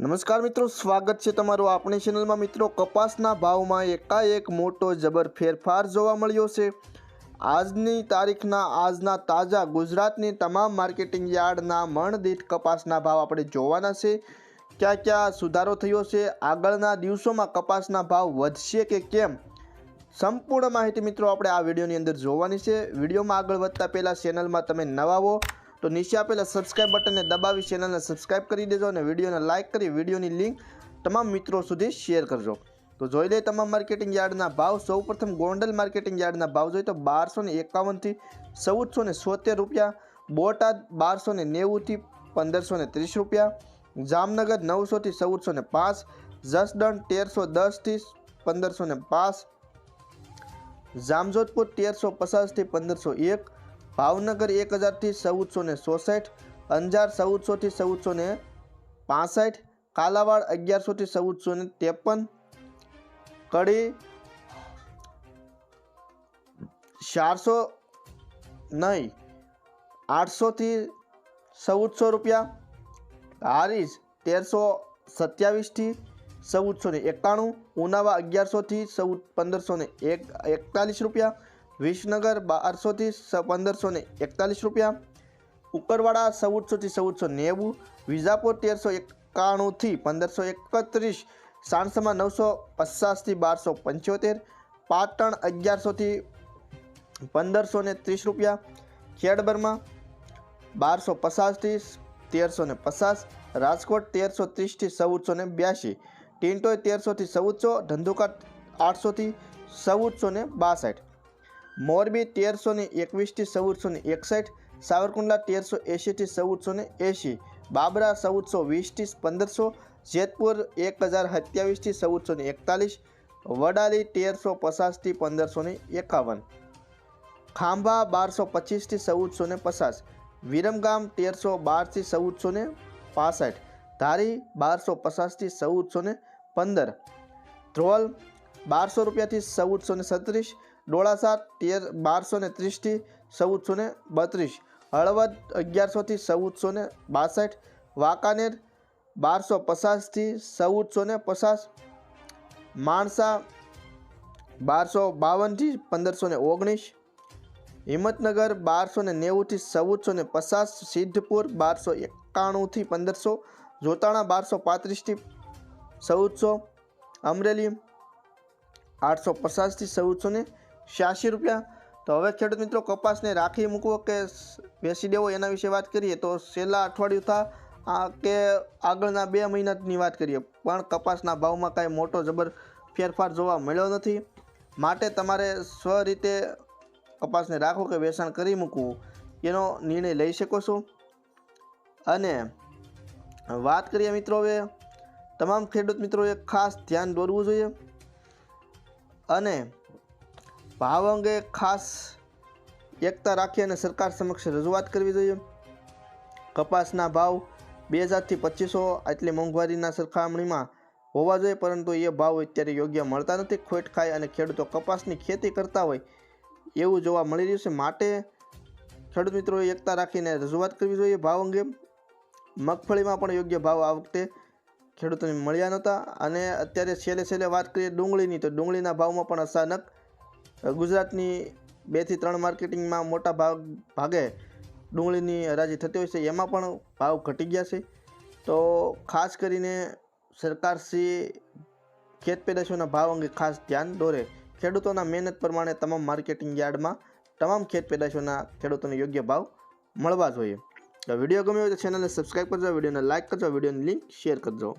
નમસ્કાર મિત્રો, સ્વાગત છે તમારું આપણી ચેનલમાં મિત્રો, કપાસના ભાવમાં એકાએક મોટો જબર ફેરફાર જોવા મળ્યો છે. આજની તારીખના, આજના તાજા ગુજરાતની તમામ માર્કેટિંગ યાર્ડના મણદીઠ કપાસના ભાવ આપણે જોવાના છે. ક્યાં ક્યાં સુધારો થયો છે, આગળના દિવસોમાં કપાસના ભાવ વધશે કે કેમ? સંપૂર્ણ માહિતી મિત્રો આપણે આ વિડીયોની અંદર જોવાની છે. વિડીયોમાં આગળ વધતા પહેલાં ચેનલમાં તમે નવા હો તો નીચે આપેલા સબસ્ક્રાઇબ બટનને દબાવી ચેનલને સબસ્ક્રાઇબ કરી દેજો અને વિડીયોને લાઇક કરી વિડીયોની લિંક તમામ મિત્રો સુધી શેર કરજો. તો જોઈ લઈએ તમામ માર્કેટિંગ યાર્ડના ભાવ. સૌપ્રથમ ગોંડલ માર્કેટિંગ યાર્ડના ભાવ જોઈએ તો બારસો ને એકાવનથી ચૌદસો ને સોતેર રૂપિયા, બોટાદ બારસો ને નેવુંથી પંદરસો ને ત્રીસ રૂપિયા, જામનગર નવસોથી ચૌદસો ને પાંચ, જસદણ તેરસો દસથી પંદરસો ને પાંચ, જામજોધપુર તેરસો પચાસથી પંદરસો એક ભાવનગર એક હજારથી ચૌદસો ને ચોસઠ, અંજાર ચૌદસોથી ચૌદસો ને પાસઠ, કાલાવાડ અગિયારસોથી ચૌદસો ને ત્રેપન, કડી ચારસો નહીં, આઠસોથી ચૌદસો રૂપિયા, હારીજ તેરસો સત્યાવીસથી ચૌદસો ને એકાણું, ઉનાવા અગિયારસોથી ચૌદ પંદરસો ને એક, એકતાલીસ રૂપિયા વિસનગર બારસોથી પંદરસો ને એકતાલીસ રૂપિયા. ઉકરવાડા ચૌદસોથી ચૌદસો નેવું વિજાપુર તેરસો એકાણુંથી પંદરસો એકત્રીસ. સાણસમાં નવસો પચાસથી બારસો પંચોતેર. પાટણ અગિયારસોથી પંદરસો ને ત્રીસ રૂપિયા. ખેડબરમાં બારસો પચાસથી તેરસો ને પચાસ. રાજકોટ તેરસો ત્રીસથી ચૌદસો ને બ્યાસી. ટિન્ટોય તેરસોથી ચૌદસો. ધંધુકા આઠસોથી ચૌદસો ને બાસઠ. મોરબી તેરસો ને એકવીસથી ચૌદસો ને એકસઠ, સાવરકુંડલા તેરસો એંશીથી ચૌદસો ને એંશી, બાબરા ચૌદસો વીસથી પંદરસો, જેતપુર એક હજાર સત્યાવીસથી ચૌદસો ને એકતાલીસ, વડાલી તેરસો પચાસથી પંદરસો ને એકાવન. ખાંભા બારસો પચીસથી ચૌદસો ને પચાસ, વિરમગામ તેરસો બારથી ચૌદસો ને પાસઠ, ધારી બારસો પચાસથી ચૌદસો ને પંદર. ધ્રોલ બારસો રૂપિયાથી ચૌદસો ને છત્રીસ ડોળાસા તેર, બારસો ને ત્રીસથી ચૌદસો ને બત્રીસ. હળવદ અગિયારસોથી ચૌદસો ને બાસઠ. વાંકાનેર બારસો પચાસથી ચૌદસો ને પચાસ. માણસા બારસો બાવનથી પંદરસો ને ઓગણીસ. હિંમતનગર બારસો ને નેવુંથી ચૌદસો ને પચાસ. સિદ્ધપુર બારસો એકાણુંથી પંદરસો. જોતાણા બારસો પાંત્રીસથી ચૌદસો. અમરેલી આઠસો પચાસથી ચૌદસો ને છ્યાસી રૂપિયા? તો હવે ખેડૂત મિત્રો કપાસને રાખી મૂકવો કે બેસી દેવો એના વિશે વાત કરીએ તો છેલ્લા અઠવાડિયું થા આ કે આગળના બે મહિનાની વાત કરીએ. પણ કપાસના ભાવમાં કાંઈ મોટો જબર ફેરફાર જોવા મળ્યો નથી. માટે તમારે સ્વ રીતે કપાસને રાખો કે વેચાણ કરી મૂકવું, એનો નિર્ણય લઈ શકો છો. અને વાત કરીએ મિત્રો હવે, તમામ ખેડૂત મિત્રોએ ખાસ ધ્યાન દોરવું જોઈએ. અને ભાવ અંગે ખાસ એકતા રાખી અને સરકાર સમક્ષ રજૂઆત કરવી જોઈએ. કપાસના ભાવ બે હજારથી પચીસો આટલી મોંઘવારીના સરખામણીમાં હોવા જોઈએ, પરંતુ એ ભાવ અત્યારે યોગ્ય મળતા નથી. ખોટ ખાય અને ખેડૂતો કપાસની ખેતી કરતા હોય એવું જોવા મળી રહ્યું છે. માટે ખેડૂત મિત્રોએ એકતા રાખીને રજૂઆત કરવી જોઈએ ભાવ અંગે. મગફળીમાં પણ યોગ્ય ભાવ આ વખતે ખેડૂતોને મળ્યા નહોતા અને અત્યારે છેલ્લે છેલ્લે વાત કરીએ ડુંગળીની, તો ડુંગળીના ભાવમાં પણ અચાનક ગુજરાતની બેથી ત્રણ માર્કેટિંગમાં મોટા ભાગ ભાગે ડુંગળીની હરાજી થતી હોય છે, એમાં પણ ભાવ ઘટી ગયા છે. તો ખાસ કરીને સરકારશ્રી ખેત પેદાશોના ભાવ અંગે ખાસ ધ્યાન દોરે. ખેડૂતોના મહેનત પ્રમાણે તમામ માર્કેટિંગ યાર્ડમાં તમામ ખેત પેદાશોના ખેડૂતોને યોગ્ય ભાવ મળવા જોઈએ. વીડિયો ગમ્યો હોય તો ચેનલને સબસ્ક્રાઈબ કરજો, વિડીયોને લાઇક કરજો, વિડીયોની લિંક શેર કરજો.